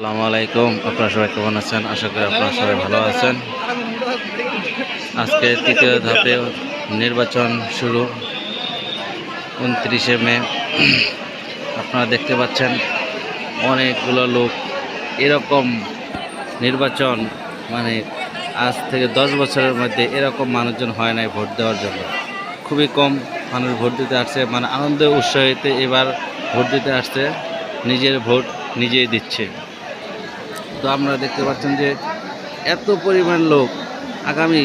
আসসালামু আলাইকুম। আপনারা সবাই কেমন আছেন? আশা করি আপনারা সবাই ভালো আছেন। আজকে তৃতীয় ধাপে নির্বাচন শুরু, উনত্রিশে মে। আপনারা দেখতে পাচ্ছেন অনেকগুলো লোক এরকম নির্বাচন মানে আজ থেকে দশ বছরের মধ্যে এরকম মানুষজন হয় নাই ভোট দেওয়ার জন্য। খুবই কম মানুষ ভোট দিতে আসছে মানে আনন্দ উৎসাহিতে এবার ভোট দিতে আসছে, নিজের ভোট নিজেই দিচ্ছে। তো আমরা দেখতে পাচ্ছেন যে এত পরিমাণ লোক আগামী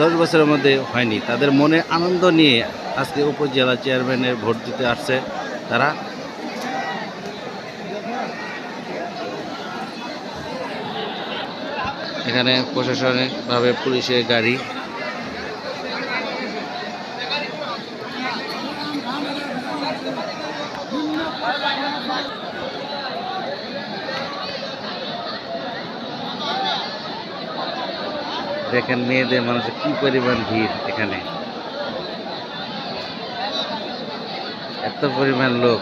দশ বছরের মধ্যে হয়নি। তাদের মনে আনন্দ নিয়ে আজকে উপজেলা চেয়ারম্যানের ভোট দিতে আসছে তারা। এখানে প্রশাসনিকভাবে পুলিশের গাড়ি দেখেন মেয়েদের মানুষের কি পরিমাণ ভিড় এখানে? এত পরিমাণ লোক।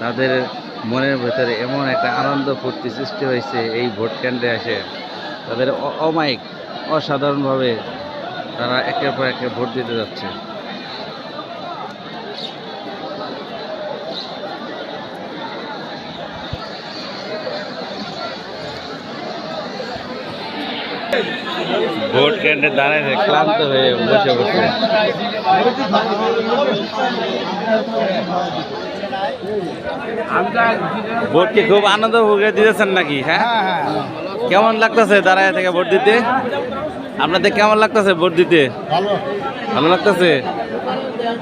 তাদের মনের ভেতরে এমন একটা আনন্দ ফুর্তি সৃষ্টি হয়েছে এই ভোট কেন্দ্রে এসে। তাদের অমায়িক অসাধারণভাবে তারা একের পর একে ভোট দিতে যাচ্ছে। ভোট কেন্দ্রে দাঁড়ায় ক্লান্ত হয়ে বসে বসে। ভোট কি খুব আনন্দ ভোগে দিতেছেন নাকি হ্যাঁ? কেমন লাগতেছে দাঁড়ায় থেকে ভোট দিতে? আপনাদের কেমন লাগতেছে ভোট দিতে? ভালো। লাগতেছে?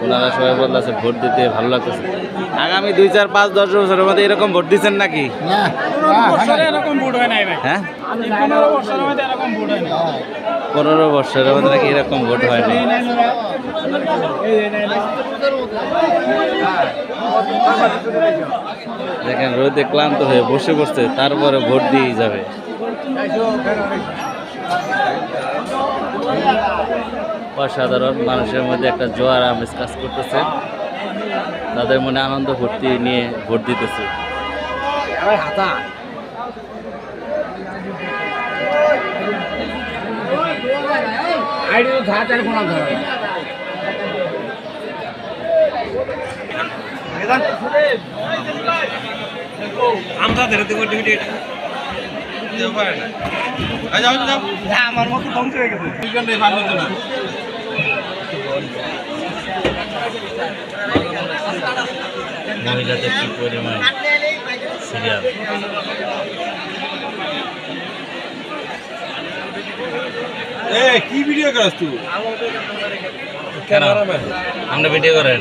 ওনারা সবাই বলতেছে ভোট দিতে ভালো লাগতেছে। আগামী দুই চার পাঁচ দশ বছরের মধ্যে এরকম ভোট দিচ্ছেন নাকি? হয় হ্যাঁ। পনেরো বছরের মধ্যে এরকম ভোট হয় না পনেরো বছরের মধ্যে নাকি এরকম ভোট হয়নি দেখেন রোদে ক্লান্ত হয়ে বসে বসতে তারপরে ভোট দিয়েই যাবে। অসাধারণ মানুষের মধ্যে একটা জোয়ার আমেজ কাজ করতেছে। তাদের মনে আনন্দ ভর্তি নিয়ে ভোট দিতেছে। আইডি তো ধার চার কোনা ধরে আমরা ধরে দেবো ডিউটি আমার মতো ধ্বংস হয়ে গেছে। মহিলাদের কি পরিমাণ সিরিয়াল এ কি ভিডিও করাস তুই? কেন? আমরা ভিডিও করেন।